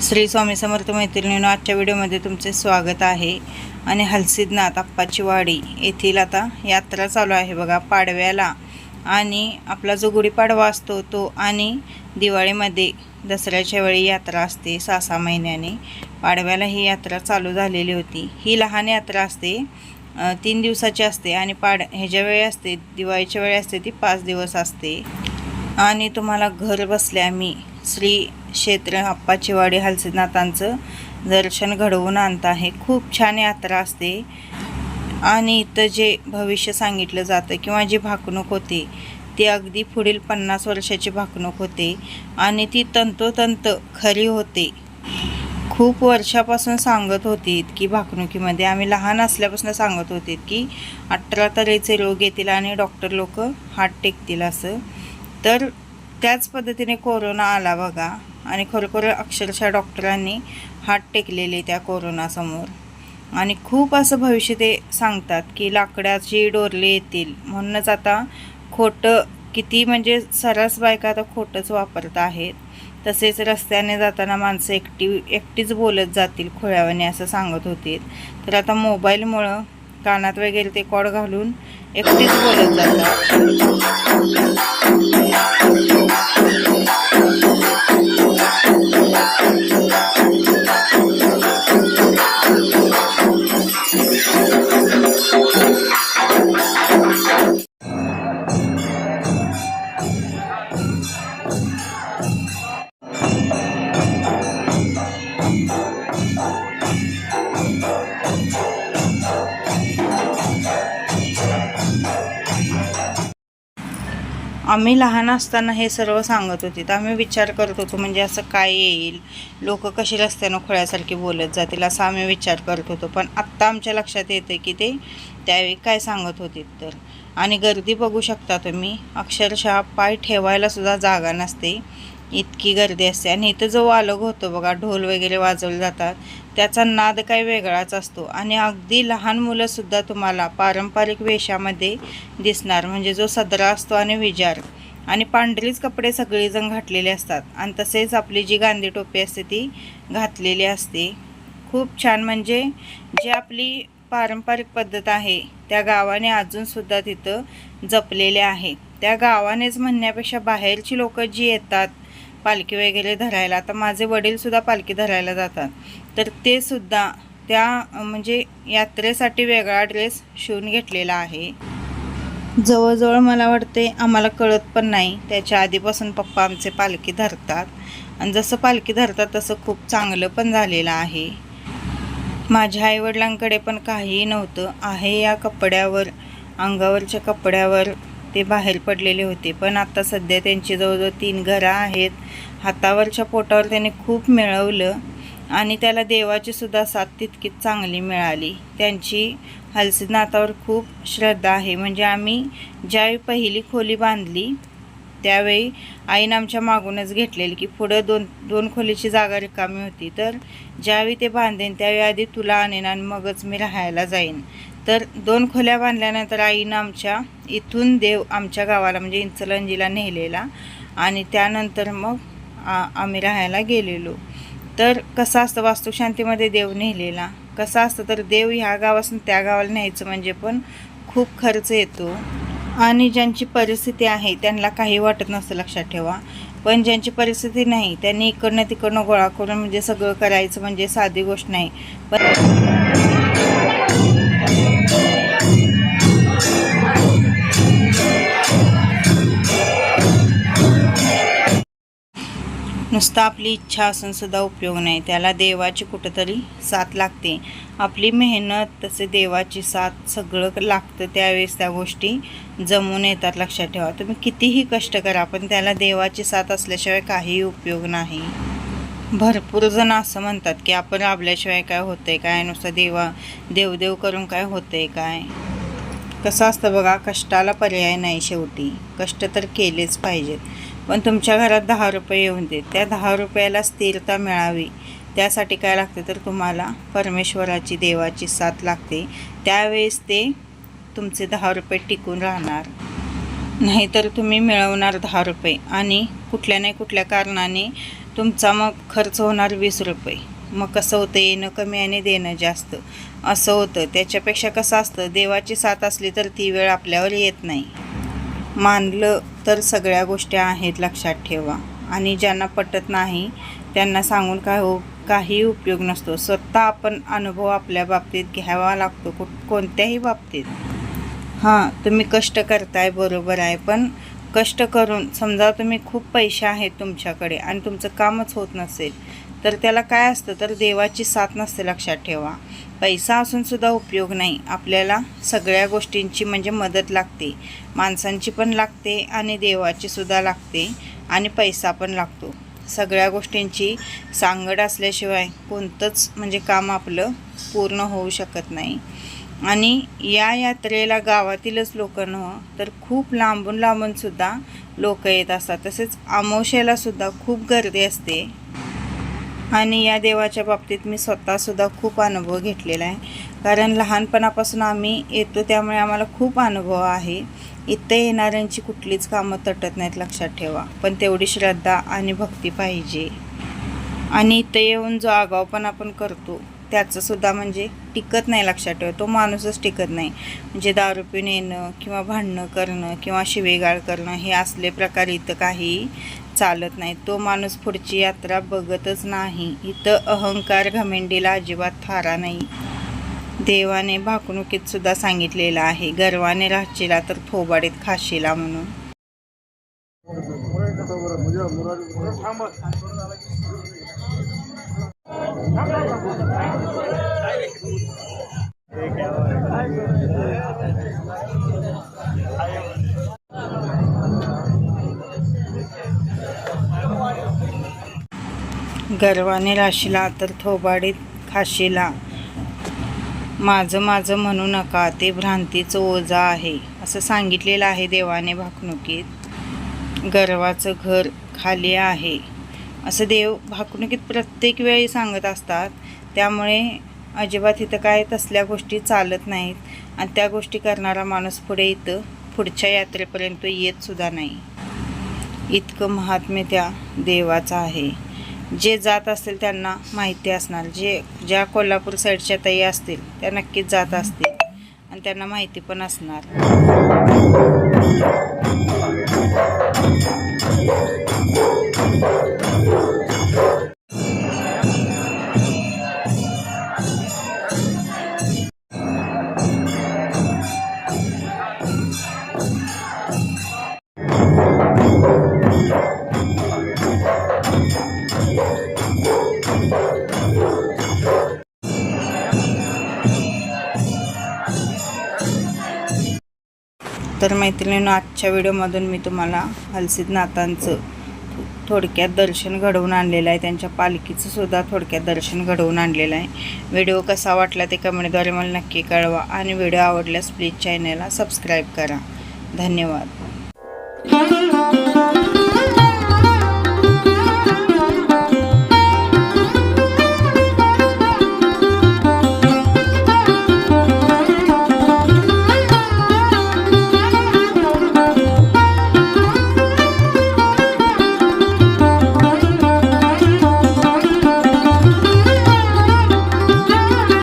श्री स्वामी समर्थ मैत्रिणीनं आजच्या व्हिडिओमध्ये तुमचे स्वागत आहे. आणि हलसिदनाथ अप्पाचीवाडी येथील आता यात्रा चालू आहे बघा पाडव्याला. आणि आपला जो गुढीपाडवा असतो तो आणि दिवाळीमध्ये दसऱ्याच्या वेळी यात्रा असते सहा सहा महिन्याने. पाडव्याला ही यात्रा चालू झालेली होती. ही लहान यात्रा असते तीन दिवसाची असते आणि पाड ह्याच्या वेळी असते दिवाळीच्या वेळी असते ती पाच दिवस असते. आणि तुम्हाला घर बसल्या मी श्री क्षेत्र अप्पाची वाडी दर्शन घडवून आणत आहे. खूप छान यात्रा असते. आणि इथं जे भविष्य सांगितलं जातं किंवा जी भाकणूक होते ती अगदी पुढील पन्नास वर्षाची भाकणूक होते आणि ती तंतोतंत खरी होते. खूप वर्षापासून सांगत होती की भाकणुकीमध्ये. आम्ही लहान असल्यापासून सांगत होते की अठरा तऱ्हेचे रोग येतील आणि डॉक्टर लोक हात टेकतील असं. तर त्याच पद्धतीने कोरोना आला बघा. आणि खरोखर अक्षरशः डॉक्टरांनी हात टेकलेले त्या कोरोनासमोर. आणि खूप असं भविष्य ते सांगतात की लाकडाची डोरले येतील. म्हणूनच आता खोटं किती म्हणजे सरस बायका आता खोटंच वापरत आहेत. तसेच रस्त्याने जाताना माणसं एकटी एकटीच बोलत जातील खोळ्यावाने असं सांगत होते. तर आता मोबाईलमुळं कानात वगैरे ते कॉड घालून एकटीच बोलत जातात. आम्ही लहान असताना हे सर्व सांगत होते. तर आम्ही विचार करत होतो म्हणजे असं काय येईल? लोक कशी रस्त्यानं खोळ्यासारखी बोलत जातील असा आम्ही विचार करत होतो. पण आत्ता आमच्या लक्षात येतं की ते त्यावेळी काय सांगत होते तर. आणि गर्दी बघू शकता तुम्ही. अक्षरशः पाय ठेवायलासुद्धा जागा नसते. इतकी गर्दी असते. आणि इथं जो वालग होतो बघा ढोल वगैरे वाजवले जातात. त्याचा नाद काही वेगळाच असतो. आणि अगदी लहान मुलंसुद्धा तुम्हाला पारंपरिक वेशामध्ये दिसणार. म्हणजे जो सदरा असतो आणि विजार. आणि पांढरीच कपडे सगळेजण घातलेले असतात. आणि तसेच आपली जी गांधी टोपी असते ती घातलेली असते. खूप छान. म्हणजे जी आपली पारंपरिक पद्धत आहे त्या गावाने अजूनसुद्धा तिथं जपलेले आहे. त्या गावानेच म्हणण्यापेक्षा बाहेरची लोकं जी येतात पालखी वगैरे धरायला आता माझे वडीलसुद्धा पालखी धरायला जातात. तर ते सुद्धा त्या म्हणजे यात्रेसाठी वेगळा ड्रेस शिवून घेतलेला आहे. जवळजवळ मला वाटते आम्हाला कळत पण नाही. त्याच्या आधीपासून पप्पा आमचे पालखी धरतात. आणि जसं पालखी धरतात तसं खूप चांगलं पण झालेलं आहे. माझ्या आईवडिलांकडे पण काहीही नव्हतं. आहे या कपड्यावर अंगावरच्या कपड्यावर ते बाहेर पडलेले होते. पण आता सध्या त्यांची जवळजवळ तीन घरं आहेत. हातावरच्या पोटावर त्याने खूप मिळवलं. आणि त्याला देवाची सुद्धा साथ तितकीच चांगली मिळाली. त्यांची हलसीनाथावर खूप श्रद्धा आहे. म्हणजे आम्ही ज्यावेळी पहिली खोली बांधली त्यावेळी आईनं आमच्या मागूनच घेतलेली की पुढं दोन दोन खोलीची जागा रिकामी होती. तर ज्यावेळी ते बांधेन त्यावेळी आधी तुला आणेन आणि मगच मी राहायला जाईन. तर दोन खोल्या बांधल्यानंतर आईनं आमच्या इथून देव आमच्या गावाला म्हणजे इंचलंजीला नेलेला आणि त्यानंतर मग आ- आम्ही राहायला गेलेलो. तर कसं असतं वास्तुशांतीमध्ये देव नेलेला? कसं असतं? तर देव ह्या गावापासून त्या गावाला न्यायचं म्हणजे पण खूप खर्च येतो. आणि ज्यांची परिस्थिती आहे त्यांना काही वाटत नसतं लक्षात ठेवा. पण ज्यांची परिस्थिती नाही त्यांनी इकडनं तिकडनं गोळा करून म्हणजे सगळं करायचं म्हणजे साधी गोष्ट नाही. पण नुसता आपली इच्छा असून सुद्धा उपयोग नाही. त्याला देवाची कुठंतरी साथ लागते. आपली मेहनत तसे देवाची साथ सगळं लागतं त्यावेळेस त्या गोष्टी जमून येतात लक्षात ठेवा. तुम्ही कितीही कष्ट करा पण त्याला देवाची साथ असल्याशिवाय काहीही उपयोग नाही. भरपूर जण असं म्हणतात की आपण आपल्याशिवाय काय होतंय? काय नुसतं देवा देवदेव करून काय होतंय काय? कसं असतं बघा कष्टाला पर्याय नाही शेवटी. कष्ट तर केलेच पाहिजेत. पण तुमच्या घरात दहा रुपये येऊन देत त्या दहा रुपयाला स्थिरता मिळावी. त्यासाठी काय लागते तर तुम्हाला परमेश्वराची देवाची साथ लागते. त्यावेळेस ते तुमचे दहा रुपये टिकून राहणार. नाहीतर तुम्ही मिळवणार दहा रुपये आणि कुठल्या नाही कुठल्या कारणाने तुमचा मग खर्च होणार वीस रुपये. मग कसं होतं? येणं कमी आणि देणं जास्त. असं होतं. त्याच्यापेक्षा कसं असतं? देवाची साथ असली तर ती वेळ आपल्यावर येत नाही. मानलं तर सगळ्या गोष्टी आहेत लक्षात ठेवा. आणि ज्यांना पटत नाही त्यांना सांगून काय हो काही उपयोग नसतो. स्वतः आपण अनुभव आपल्या बाबतीत घ्यावा लागतो कुठ कोणत्याही बाबतीत. हां तुम्ही कष्ट करताय बरोबर आहे. पण कष्ट करून समजा तुम्ही खूप पैसे आहेत तुमच्याकडे आणि तुमचं कामच होत नसेल तर त्याला काय असतं तर देवाची साथ नसते लक्षात ठेवा. पैसा असून सुद्धा उपयोग नाही. आपल्याला सगळ्या गोष्टींची म्हणजे मदत लागते. माणसांची पण लागते आणि देवाची सुद्धा लागते आणि पैसा पण लागतो. सगळ्या गोष्टींची सांगड असल्याशिवाय कोणतंच म्हणजे काम आपलं पूर्ण होऊ शकत नाही. आणि या यात्रेला गावातीलच लोक न तर खूप लांबून लांबूनसुद्धा लोक येत असतात. तसेच अमावस्याला सुद्धा खूप गर्दी असते. आणि या देवाच्या बाबतीत मी स्वतःसुद्धा खूप अनुभव घेतलेला आहे. कारण लहानपणापासून आम्ही येतो त्यामुळे आम्हाला खूप अनुभव आहे. इथं येणाऱ्यांची कुठलीच कामं तटत नाहीत लक्षात ठेवा. पण तेवढी श्रद्धा आणि भक्ती पाहिजे. आणि इथं येऊन जो आगावपण आपण करतो त्याचंसुद्धा म्हणजे टिकत नाही लक्षात ठेवा. तो माणूसच टिकत नाही. म्हणजे दारू पिऊन येणं किंवा भांडणं करणं किंवा शिवेगाळ करणं हे असले प्रकार इथं काही चालत नाही. तो माणूस पुढची यात्रा बघतच नाही. इथं अहंकार घमेंडीला अजिबात थारा नाही. देवाने भाकणुकीत सुद्धा सांगितलेलं आहे. गर्वाने राहशीला तर थोबाडीत खाशीला म्हणून. गर्वाने राशीला तर थोबाडीत खाशीला. माझं माझं म्हणू नका ते भ्रांतीचं ओझा आहे असं सांगितलेलं आहे देवाने भाकणुकीत. गर्वाचं घर खाली आहे असं देव भाकणुकीत प्रत्येक वेळी सांगत असतात. त्यामुळे अजिबात इथं काय तसल्या गोष्टी चालत नाहीत आणि त्या गोष्टी करणारा माणूस पुढे इथं पुढच्या यात्रेपर्यंत येतसुद्धा नाही. इतकं महात्म्य त्या देवाचं आहे. जे जात असतील त्यांना माहिती असणार. जे ज्या कोल्हापूर साईडच्या ताई असतील त्या नक्कीच जात असतील. आणि त्यांना माहिती पण असणार. तर मैत्रिणींनो आजच्या व्हिडिओमधून मी तुम्हाला हलसिद्धनाथांचं थोडक्यात दर्शन घडवून आणलेलं आहे. त्यांच्या पालखीचं सुद्धा थोडक्यात दर्शन घडवून आणलेलं आहे. व्हिडिओ कसा वाटला ते कमेंटद्वारे मला नक्की कळवा आणि व्हिडिओ आवडल्यास प्लीज चॅनलला सबस्क्राईब करा. धन्यवाद.